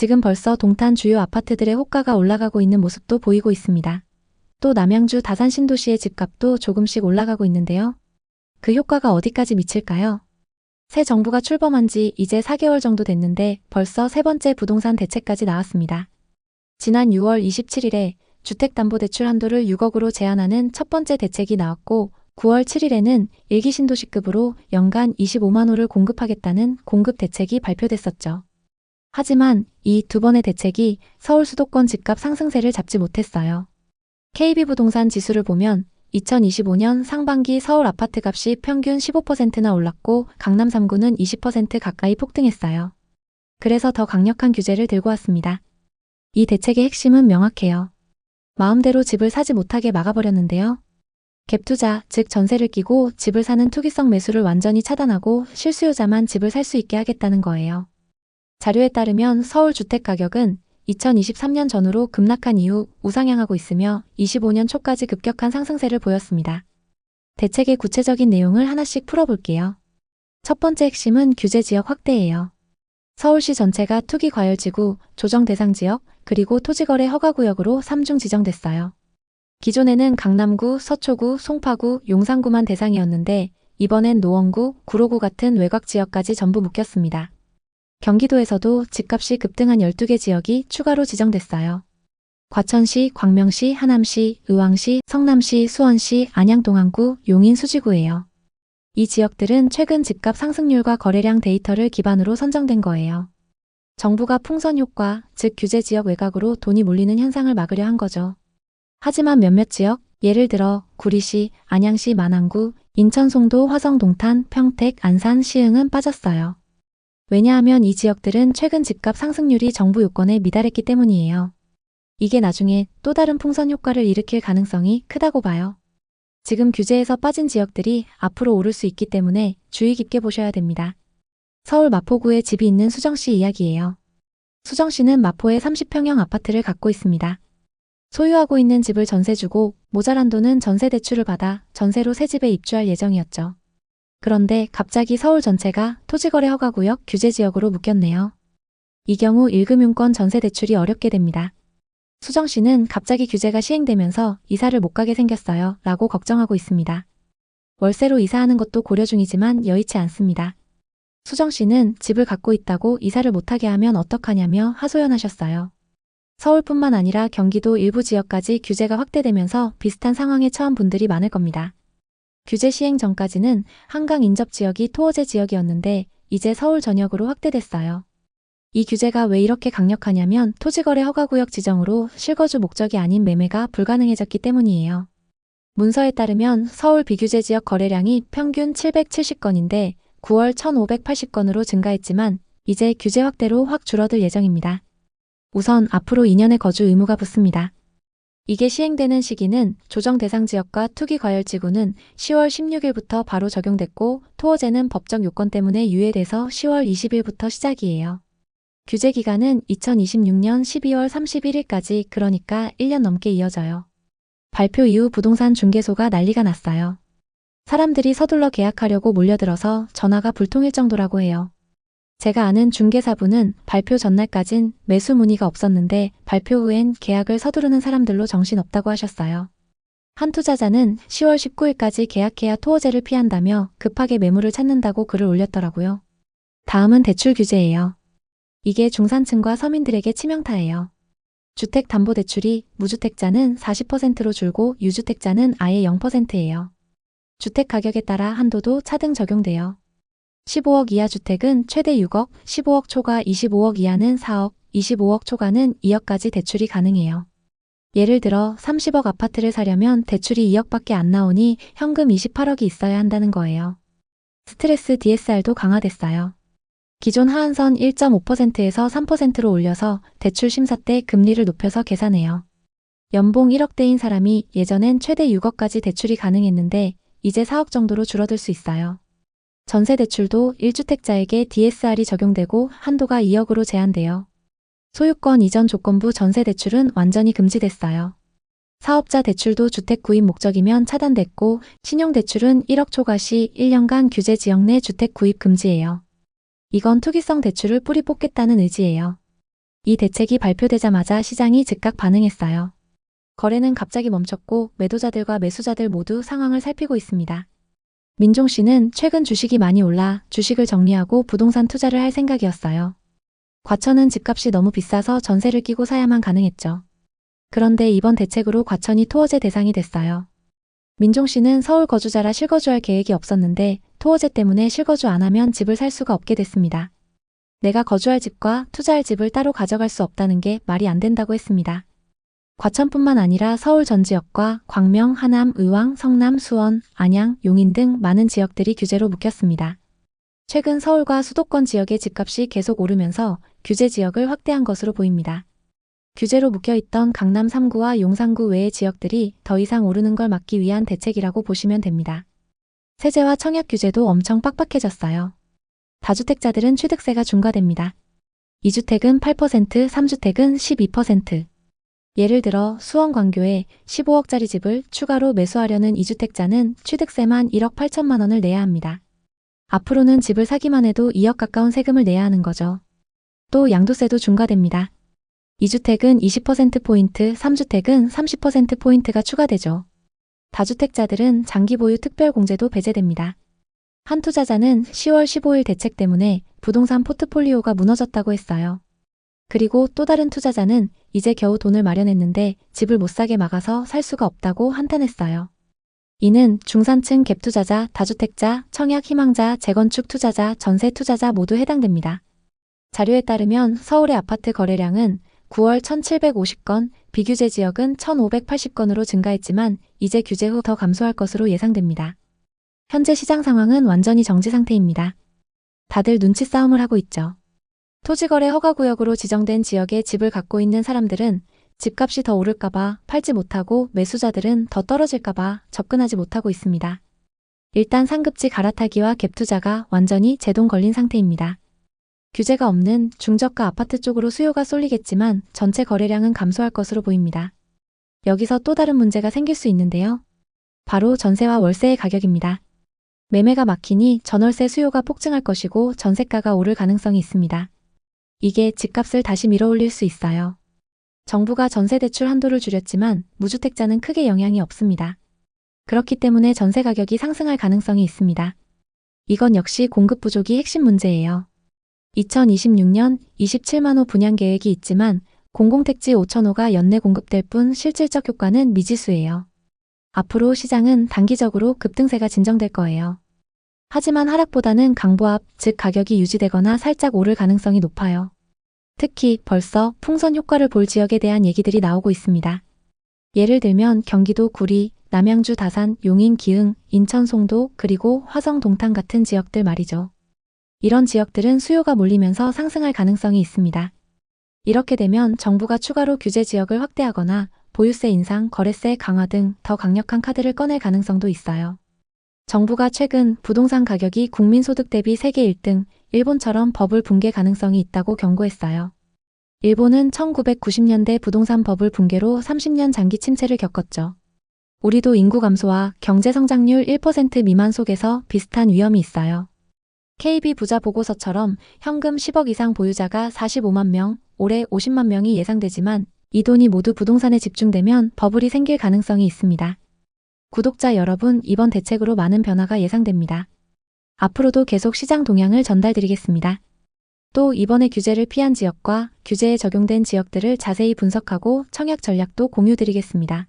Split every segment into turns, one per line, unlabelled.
지금 벌써 동탄 주요 아파트들의 호가가 올라가고 있는 모습도 보이고 있습니다. 또 남양주 다산 신도시의 집값도 조금씩 올라가고 있는데요. 그 효과가 어디까지 미칠까요? 새 정부가 출범한 지 이제 4개월 정도 됐는데 벌써 세 번째 부동산 대책까지 나왔습니다. 지난 6월 27일에 주택담보대출 한도를 6억으로 제한하는 첫 번째 대책이 나왔고 9월 7일에는 일기 신도시급으로 연간 25만 호를 공급하겠다는 공급 대책이 발표됐었죠. 하지만 이 두 번의 대책이 서울 수도권 집값 상승세를 잡지 못했어요. KB부동산 지수를 보면 2025년 상반기 서울 아파트 값이 평균 15%나 올랐고 강남 3구는 20% 가까이 폭등했어요. 그래서 더 강력한 규제를 들고 왔습니다. 이 대책의 핵심은 명확해요. 마음대로 집을 사지 못하게 막아버렸는데요. 갭투자, 즉 전세를 끼고 집을 사는 투기성 매수를 완전히 차단하고 실수요자만 집을 살 수 있게 하겠다는 거예요. 자료에 따르면 서울 주택 가격은 2023년 전후로 급락한 이후 우상향하고 있으며 25년 초까지 급격한 상승세를 보였습니다. 대책의 구체적인 내용을 하나씩 풀어볼게요. 첫 번째 핵심은 규제 지역 확대예요. 서울시 전체가 투기 과열지구, 조정 대상 지역, 그리고 토지거래 허가구역으로 3중 지정됐어요. 기존에는 강남구, 서초구, 송파구, 용산구만 대상이었는데 이번엔 노원구, 구로구 같은 외곽 지역까지 전부 묶였습니다. 경기도에서도 집값이 급등한 12개 지역이 추가로 지정됐어요. 과천시, 광명시, 하남시, 의왕시, 성남시, 수원시, 안양 동안구, 용인 수지구예요. 이 지역들은 최근 집값 상승률과 거래량 데이터를 기반으로 선정된 거예요. 정부가 풍선 효과, 즉 규제 지역 외곽으로 돈이 몰리는 현상을 막으려 한 거죠. 하지만 몇몇 지역, 예를 들어 구리시, 안양시 만안구, 인천 송도 화성 동탄, 평택, 안산, 시흥은 빠졌어요. 왜냐하면 이 지역들은 최근 집값 상승률이 정부 요건에 미달했기 때문이에요. 이게 나중에 또 다른 풍선 효과를 일으킬 가능성이 크다고 봐요. 지금 규제에서 빠진 지역들이 앞으로 오를 수 있기 때문에 주의 깊게 보셔야 됩니다. 서울 마포구에 집이 있는 수정 씨 이야기예요. 수정 씨는 마포에 30평형 아파트를 갖고 있습니다. 소유하고 있는 집을 전세 주고 모자란 돈은 전세 대출을 받아 전세로 새 집에 입주할 예정이었죠. 그런데 갑자기 서울 전체가 토지거래 허가구역 규제 지역으로 묶였네요. 이 경우 1금융권 전세 대출이 어렵게 됩니다. 수정 씨는 갑자기 규제가 시행되면서 이사를 못 가게 생겼어요. 라고 걱정하고 있습니다. 월세로 이사하는 것도 고려 중이지만 여의치 않습니다. 수정 씨는 집을 갖고 있다고 이사를 못하게 하면 어떡하냐며 하소연하셨어요. 서울뿐만 아니라 경기도 일부 지역까지 규제가 확대되면서 비슷한 상황에 처한 분들이 많을 겁니다. 규제 시행 전까지는 한강 인접 지역이 토어제 지역이었는데 이제 서울 전역으로 확대됐어요. 이 규제가 왜 이렇게 강력하냐면 토지거래 허가구역 지정으로 실거주 목적이 아닌 매매가 불가능해졌기 때문이에요. 문서에 따르면 서울 비규제 지역 거래량이 평균 770건인데 9월 1580건으로 증가했지만 이제 규제 확대로 확 줄어들 예정입니다. 우선 앞으로 2년의 거주 의무가 붙습니다. 이게 시행되는 시기는 조정 대상 지역과 투기 과열 지구는 10월 16일부터 바로 적용됐고 토어제는 법적 요건 때문에 유예돼서 10월 20일부터 시작이에요. 규제 기간은 2026년 12월 31일까지 그러니까 1년 넘게 이어져요. 발표 이후 부동산 중개소가 난리가 났어요. 사람들이 서둘러 계약하려고 몰려들어서 전화가 불통일 정도라고 해요. 제가 아는 중개사분은 발표 전날까진 매수 문의가 없었는데 발표 후엔 계약을 서두르는 사람들로 정신없다고 하셨어요. 한 투자자는 10월 19일까지 계약해야 토어제를 피한다며 급하게 매물을 찾는다고 글을 올렸더라고요. 다음은 대출 규제예요. 이게 중산층과 서민들에게 치명타예요. 주택담보대출이 무주택자는 40%로 줄고 유주택자는 아예 0%예요. 주택 가격에 따라 한도도 차등 적용돼요. 15억 이하 주택은 최대 6억, 15억 초과 25억 이하는 4억, 25억 초과는 2억까지 대출이 가능해요. 예를 들어 30억 아파트를 사려면 대출이 2억밖에 안 나오니 현금 28억이 있어야 한다는 거예요. 스트레스 DSR도 강화됐어요. 기존 하한선 1.5%에서 3%로 올려서 대출 심사 때 금리를 높여서 계산해요. 연봉 1억대인 사람이 예전엔 최대 6억까지 대출이 가능했는데 이제 4억 정도로 줄어들 수 있어요. 전세 대출도 1주택자에게 DSR이 적용되고 한도가 2억으로 제한돼요. 소유권 이전 조건부 전세 대출은 완전히 금지됐어요. 사업자 대출도 주택 구입 목적이면 차단됐고 신용 대출은 1억 초과 시 1년간 규제 지역 내 주택 구입 금지예요. 이건 투기성 대출을 뿌리 뽑겠다는 의지예요. 이 대책이 발표되자마자 시장이 즉각 반응했어요. 거래는 갑자기 멈췄고 매도자들과 매수자들 모두 상황을 살피고 있습니다. 민종 씨는 최근 주식이 많이 올라 주식을 정리하고 부동산 투자를 할 생각이었어요. 과천은 집값이 너무 비싸서 전세를 끼고 사야만 가능했죠. 그런데 이번 대책으로 과천이 토어제 대상이 됐어요. 민종 씨는 서울 거주자라 실거주할 계획이 없었는데 토어제 때문에 실거주 안 하면 집을 살 수가 없게 됐습니다. 내가 거주할 집과 투자할 집을 따로 가져갈 수 없다는 게 말이 안 된다고 했습니다. 과천뿐만 아니라 서울 전 지역과 광명, 하남, 의왕, 성남, 수원, 안양, 용인 등 많은 지역들이 규제로 묶였습니다. 최근 서울과 수도권 지역의 집값이 계속 오르면서 규제 지역을 확대한 것으로 보입니다. 규제로 묶여있던 강남 3구와 용산구 외의 지역들이 더 이상 오르는 걸 막기 위한 대책이라고 보시면 됩니다. 세제와 청약 규제도 엄청 빡빡해졌어요. 다주택자들은 취득세가 중과됩니다. 2주택은 8%, 3주택은 12%. 예를 들어 수원 광교에 15억짜리 집을 추가로 매수하려는 2주택자는 취득세만 1억 8천만 원을 내야 합니다. 앞으로는 집을 사기만 해도 2억 가까운 세금을 내야 하는 거죠. 또 양도세도 중과됩니다. 2주택은 20%포인트, 3주택은 30%포인트가 추가되죠. 다주택자들은 장기 보유 특별공제도 배제됩니다. 한 투자자는 10월 15일 대책 때문에 부동산 포트폴리오가 무너졌다고 했어요. 그리고 또 다른 투자자는 이제 겨우 돈을 마련했는데 집을 못 사게 막아서 살 수가 없다고 한탄했어요. 이는 중산층 갭 투자자, 다주택자, 청약 희망자, 재건축 투자자, 전세 투자자 모두 해당됩니다. 자료에 따르면 서울의 아파트 거래량은 9월 1750건, 비규제 지역은 1580건으로 증가했지만 이제 규제 후 더 감소할 것으로 예상됩니다. 현재 시장 상황은 완전히 정지 상태입니다. 다들 눈치 싸움을 하고 있죠. 토지거래 허가구역으로 지정된 지역에 집을 갖고 있는 사람들은 집값이 더 오를까봐 팔지 못하고 매수자들은 더 떨어질까봐 접근하지 못하고 있습니다. 일단 상급지 갈아타기와 갭투자가 완전히 제동 걸린 상태입니다. 규제가 없는 중저가 아파트 쪽으로 수요가 쏠리겠지만 전체 거래량은 감소할 것으로 보입니다. 여기서 또 다른 문제가 생길 수 있는데요. 바로 전세와 월세의 가격입니다. 매매가 막히니 전월세 수요가 폭증할 것이고 전세가가 오를 가능성이 있습니다. 이게 집값을 다시 밀어올릴 수 있어요. 정부가 전세 대출 한도를 줄였지만 무주택자는 크게 영향이 없습니다. 그렇기 때문에 전세 가격이 상승할 가능성이 있습니다. 이건 역시 공급 부족이 핵심 문제예요. 2026년 27만 호 분양 계획이 있지만 공공택지 5천 호가 연내 공급될 뿐 실질적 효과는 미지수예요. 앞으로 시장은 단기적으로 급등세가 진정될 거예요. 하지만 하락보다는 강보합, 즉 가격이 유지되거나 살짝 오를 가능성이 높아요. 특히 벌써 풍선 효과를 볼 지역에 대한 얘기들이 나오고 있습니다. 예를 들면 경기도 구리, 남양주 다산, 용인 기흥, 인천 송도, 그리고 화성 동탄 같은 지역들 말이죠. 이런 지역들은 수요가 몰리면서 상승할 가능성이 있습니다. 이렇게 되면 정부가 추가로 규제 지역을 확대하거나 보유세 인상, 거래세 강화 등 더 강력한 카드를 꺼낼 가능성도 있어요. 정부가 최근 부동산 가격이 국민소득 대비 세계 1등, 일본처럼 버블 붕괴 가능성이 있다고 경고했어요. 일본은 1990년대 부동산 버블 붕괴로 30년 장기 침체를 겪었죠. 우리도 인구 감소와 경제 성장률 1% 미만 속에서 비슷한 위험이 있어요. KB 부자 보고서처럼 현금 10억 이상 보유자가 45만 명, 올해 50만 명이 예상되지만 이 돈이 모두 부동산에 집중되면 버블이 생길 가능성이 있습니다. 구독자 여러분, 이번 대책으로 많은 변화가 예상됩니다. 앞으로도 계속 시장 동향을 전달드리겠습니다. 또 이번에 규제를 피한 지역과 규제에 적용된 지역들을 자세히 분석하고 청약 전략도 공유드리겠습니다.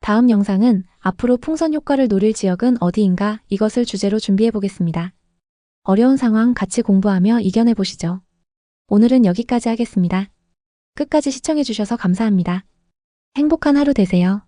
다음 영상은 앞으로 풍선 효과를 노릴 지역은 어디인가 이것을 주제로 준비해 보겠습니다. 어려운 상황 같이 공부하며 이겨내 보시죠. 오늘은 여기까지 하겠습니다. 끝까지 시청해 주셔서 감사합니다. 행복한 하루 되세요.